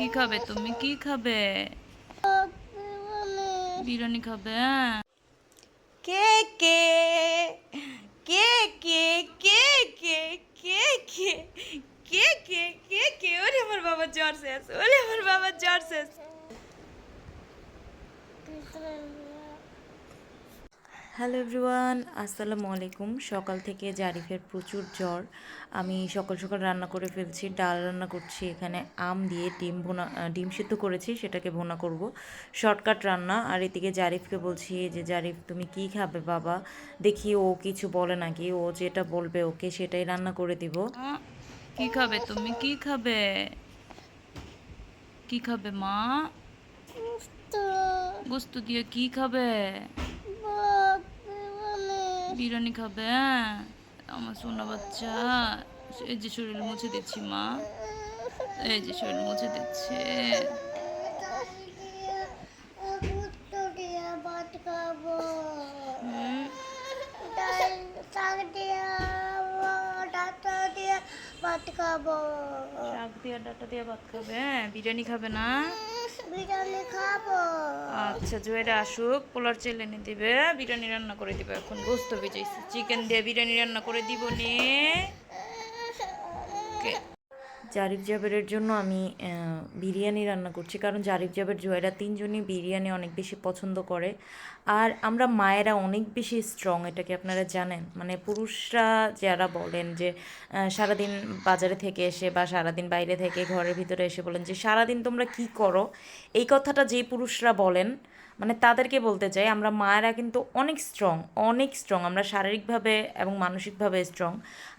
কি খাবে তুমি? কি খাবে? বিরিয়ানি খাবে হ্যাঁ? কে কে কে কে কে কে কে কে কে কে কে কে ওরে আমার বাবা জ্বর শেষ, ওরে আমার বাবা জ্বর শেষ। হ্যালো এভরিওয়ান আসসালামু আলাইকুম। সকাল থেকে জারিফের প্রচুর জ্বর। আমি সকাল সকাল রান্না করে ফেলছি ডাল রান্না করছি এখানে আম দিয়ে ডিম ভোনা ডিম সিদ্ধ করেছি সেটাকে ভোনা করব। শর্টকাট রান্না আর এদিকে জারিফকে বলছি যে জারিফ তুমি কি খাবে বাবা? দেখি ও কিছু বলে নাকি ও যেটা বলবে ওকে সেটাই রান্না করে দিব। কি খাবে তুমি? কি খাবে? কি খাবে মা? গোস্ত দিয়ে কি খাবে? বিরিয়ানি খাবে হ্যাঁ? আমার সোনা বাচ্চা এই যে শরীর মুছে দিচ্ছি মা এই যে শরীর মুছে দিচ্ছে। ভাত খাব শাক দিয়ে ডাটা দিয়ে ভাত খাবে হ্যাঁ? বিরিয়ানি খাবে না? বিরিয়ানি খাব। আচ্ছা জুয়েরা আসুক পোলার চেলে নি দিবে বিরিয়ানি রান্না করে দিবে এখন গোস্ত ভেজাইছি। চিকেন দিয়ে বিরিয়ানি রান্না করে দিব নে। জারিফ জাবেরের জন্য আমি বিরিয়ানি রান্না করছি। কারণ জারিফ জাবের জয়েরা তিনজনই বিরিয়ানি অনেক বেশি পছন্দ করে। আর আমরা মায়েরা অনেক বেশি স্ট্রং এটাকে আপনারা জানেন? মানে পুরুষরা যারা বলেন যে সারাদিন বাজারে থেকে এসে বা সারাদিন বাইরে থেকে ঘরের ভিতরে এসে বলেন যে, সারাদিন তোমরা কি করো? এই কথাটা যে পুরুষরা বলেন মানে তাদেরকে বলতে চাই, আমরা মায়েরা কিন্তু অনেক স্ট্রং অনেক স্ট্রং আমরা শারীরিকভাবে এবং মানসিকভাবে স্ট্রং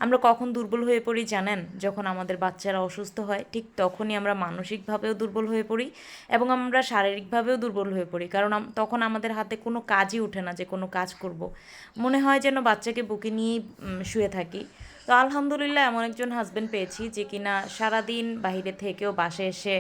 আমরা কখন দুর্বল হয়ে পড়ি জানেন? যখন আমাদের বাচ্চারা অসুস্থ হয়, ঠিক তখনই আমরা মানসিকভাবেও দুর্বল হয়ে পড়ি এবং আমরা শারীরিকভাবেও দুর্বল হয়ে পড়ি। কারণ তখন আমাদের হাতে কোনো কাজই ওঠে না যে কোনো কাজ করব। মনে হয় যেন বাচ্চাকে বুকে নিয়েই শুয়ে থাকি। তো আলহামদুলিল্লাহ এমন একজন হাজব্যান্ড পেয়েছি যে কিনা সারাদিন বাইরে থেকেও বাসে এসে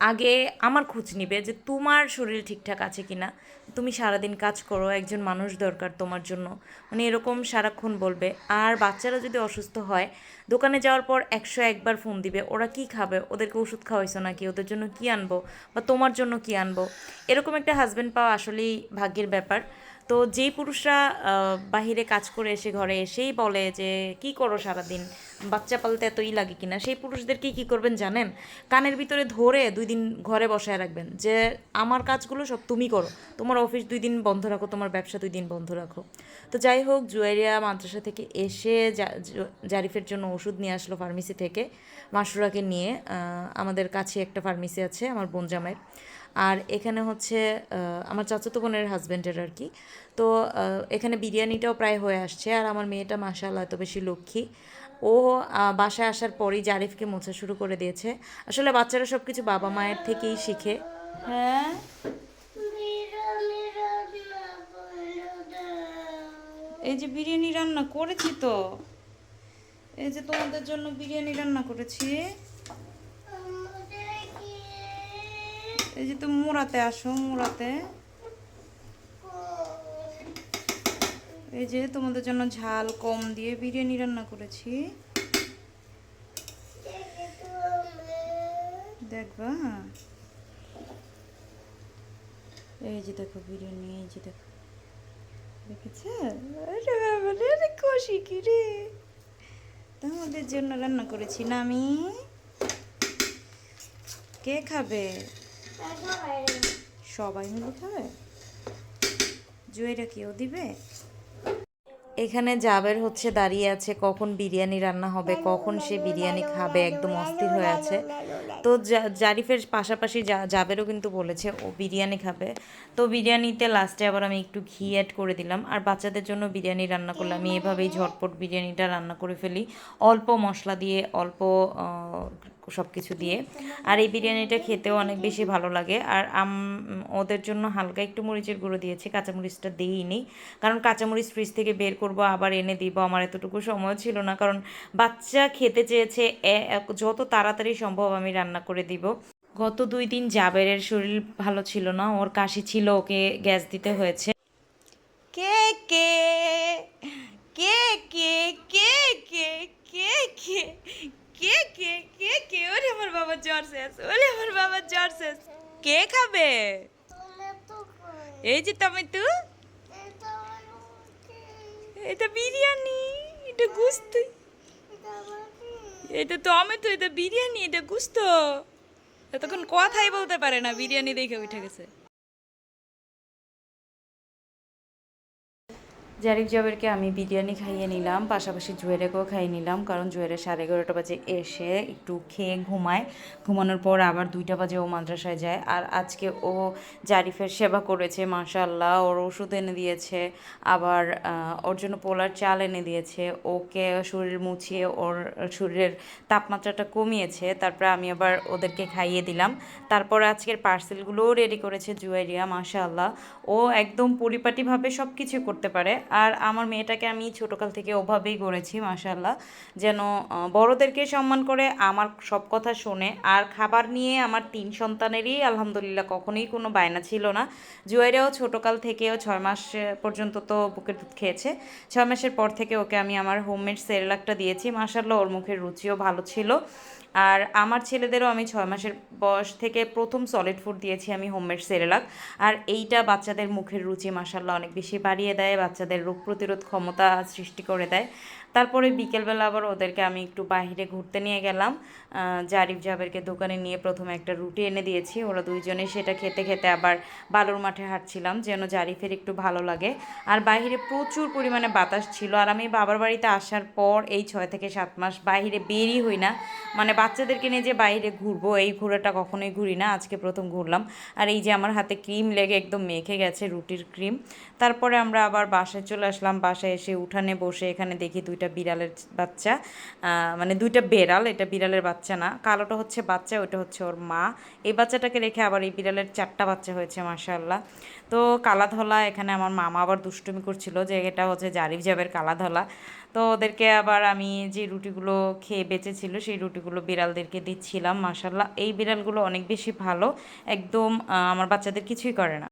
আগে আমার খোঁজ নিবে যে তোমার শরীর ঠিকঠাক আছে কিনা। তুমি সারাদিন কাজ করো, একজন মানুষ দরকার তোমার জন্য। মানে এরকম সারাক্ষণ বলবে। আর বাচ্চারা যদি অসুস্থ হয়, দোকানে যাওয়ার পর একশো একবার ফোন দিবে, ওরা কি খাবে? ওদেরকে ওষুধ খাওয়াইছো নাকি? ওদের জন্য কি আনব? বা তোমার জন্য কি আনব? এরকম একটা হাজব্যান্ড পাওয়া আসলেই ভাগ্যের ব্যাপার। তো যেই পুরুষরা বাহিরে কাজ করে এসে ঘরে এসেই বলে যে, কি করো সারাদিন? বাচ্চা পালতে এতই লাগে কিনা? সেই পুরুষদেরকে কি করবেন জানেন? কানের ভিতরে ধরে দুই দিন ঘরে বসায় রাখবেন যে, আমার কাজগুলো সব তুমি করো। তোমার অফিস দুই দিন বন্ধ রাখো, তোমার ব্যবসা দুই দিন বন্ধ রাখো। তো যাই হোক, জুয়েরিয়া মাদ্রাসা থেকে এসে জারিফের জন্য ওষুধ নিয়ে আসলো ফার্মেসি থেকে। মাসুরাকে নিয়ে আমাদের কাছে একটা ফার্মেসি আছে, আমার বোন জামাইয়ের। আর এখানে হচ্ছে আমার চাচাতো বোনের হাজব্যান্ডের আর কি। তো এখানে বিরিয়ানিটাও প্রায় হয়ে আসছে আর আমার মেয়েটা মাশাআল্লাহ এত বেশি লক্ষ্মী। ও বাসায় আসার পরই জারিফকে মোছা শুরু করে দিয়েছে। আসলে বাচ্চারা সব কিছু বাবা মায়ের থেকেই শিখে। হ্যাঁ? এই যে বিরিয়ানি রান্না করেছি তো। এই যে তোমাদের জন্য বিরিয়ানি রান্না করেছি আমাদের কি এই যে তুমি মুরাতে আসো মুরাতে এই যে তোমাদের জন্য ঝাল কম দিয়ে বিরিয়ানি রান্না করেছি। দেখবা। এই যে দেখো বিরিয়ানি, এই যে দেখো। দেখেছে? খুশি কি রে? তোমাদের জন্য রান্না করেছি না আমি? কে খাবে? সবাই মিলে খাবে? জুয়েরা কেউ দিবে? এখানে জাবের হচ্ছে দাঁড়িয়ে আছে কখন বিরিয়ানি রান্না হবে, কখন সে বিরিয়ানি খাবে, একদম অস্থির হয়ে আছে। তো জারিফের পাশাপাশি জাবেরও কিন্তু বলেছে ও বিরিয়ানি খাবে। তো বিরিয়ানিতে লাস্টে আবার আমি একটু ঘি অ্যাড করে দিলাম। আর বাচ্চাদের জন্য বিরিয়ানি রান্না করলে আমি এভাবেই ঝটপট বিরিয়ানিটা রান্না করে ফেলি। অল্প মশলা দিয়ে, অল্প সব কিছু দিয়ে। আর এই বিরিয়ানিটা খেতেও অনেক বেশি ভালো লাগে। আর আম, ওদের জন্য হালকা একটু মরিচের গুঁড়ো দিয়েছি। কাঁচামরিচটা দিইনি। কারণ কাঁচামরিচ ফ্রিজ থেকে বের করব, আবার এনে দিব। আমার এতটুকু সময় ছিল না। কারণ বাচ্চা খেতে চেয়েছে যত তাড়াতাড়ি সম্ভব আমি রান্না করে দিব গত দুই দিন জাবেরের শরীর ভালো ছিল না ওর কাশি ছিল ওকে গ্যাস দিতে হয়েছে কে কে কে কে কে কে কে কে কে কে কে কে ওরে আমার বাবা জ্বর শেষ ওরে আমার বাবা জ্বর শেষ কে খাবে এই যে টমেটো এটা বিরিয়ানি এটা গুস্ত এটা টমেটো এটা বিরিয়ানি, এটা গুস্ত। এতক্ষণ কথাই বলতে পারে না, বিরিয়ানি দেখে উঠে গেছে। জারিফ জবেরকে আমি বিরিয়ানি খাইয়ে নিলাম, পাশাপাশি জুয়েরেকেও খাইয়ে নিলাম, কারণ জুয়েরের সাড়ে এগারোটা বাজে এসে একটু খেয়ে ঘুমায়। ঘুমানোর পর আবার দুইটা বাজে ও মাদ্রাসায় যায়। আর আজকে ও জারিফের সেবা করেছে মাশাল্লাহ ওর ওষুধ এনে দিয়েছে, আবার ওর জন্য পোলার চাল এনে দিয়েছে, ওকে শরীর মুছিয়ে ওর শরীরের তাপমাত্রাটা কমিয়েছে, তারপরে আমি আবার ওদেরকে খাইয়ে দিলাম। তারপর আজকের পার্সেলগুলোও রেডি করেছে জুয়েরিয়া, মাশাআল্লাহ। ও একদম পরিপাটিভাবে সব কিছু করতে পারে। আর আমার মেয়েটাকে আমি ছোটোকাল থেকে ওভাবেই করেছি, মাশাআল্লাহ। যেন বড়দেরকে সম্মান করে আমার সব কথা শোনে আর খাবার নিয়ে আমার তিন সন্তানেরই আলহামদুলিল্লাহ কখনোই কোনো বায়না ছিল না। জুয়েরিয়াও ছোটোকাল থেকেও ছয় মাস পর্যন্ত তো বুকের দুধ খেয়েছে। ছয় মাসের পর থেকে ওকে আমি আমার হোমমেড সেরেলাকটা দিয়েছি। মাশাআল্লাহ, ওর মুখের রুচিও ভালো ছিল। আর আমার ছেলেদেরও আমি ছয় মাসের বয়স থেকে প্রথম সলিড ফুড দিয়েছি আমি হোমমেড সেরেলাক। আর এইটা বাচ্চাদের মুখের রুচি মাসাল্লাহ অনেক বেশি বাড়িয়ে দেয়, বাচ্চাদের রোগ প্রতিরোধ ক্ষমতা সৃষ্টি করে দেয়। তারপরে বিকেলবেলা আবার ওদেরকে আমি একটু বাইরে ঘুরতে নিয়ে গেলাম। জারিফ জাবেরকে দোকানে নিয়ে প্রথমে একটা রুটি এনে দিয়েছি। ওরা দুইজনে সেটা খেতে খেতে আবার বালুর মাঠে হাঁটছিলাম, যেন জারিফের একটু ভালো লাগে। আর বাইরে প্রচুর পরিমাণে বাতাস ছিল। আর আমি বাবার বাড়িতে আসার পর এই ছয় থেকে সাত মাস বাইরে বেরই হই না। মানে বাচ্চাদেরকে নিয়ে যে বাইরে ঘুরবো, এই ঘোরাটা কখনোই ঘুরি না, আজকে প্রথম ঘুরলাম। আর এই যে আমার হাতে ক্রিম লেগে একদম মেখে গেছে রুটির ক্রিম। তারপরে আমরা আবার বাসায় চলে আসলাম, বাসায় এসে উঠানে বসে এখানে দেখি দুইটা বিড়ালের বাচ্চা মানে দুইটা বেড়াল, এটা বিড়ালের বাচ্চা না, কালোটা হচ্ছে বাচ্চা ওটা হচ্ছে ওর মা। এই বাচ্চাটাকে রেখে আবার এই বিড়ালের চারটা বাচ্চা হয়েছে মাশাল্লাহ তো কালাধলা, এখানে আমার মামা আবার দুষ্টুমি করছিল যে এটা হচ্ছে জারিফ জাবের কালাধলা। তো ওদেরকে আবার আমি যে রুটিগুলো খেয়ে বেঁচেছিল, সেই রুটিগুলো বিড়ালদেরকে দিচ্ছিলাম মাসাল্লাহ এই বিড়ালগুলো অনেক বেশি ভালো, একদম আমার বাচ্চাদের কিছুই করে না।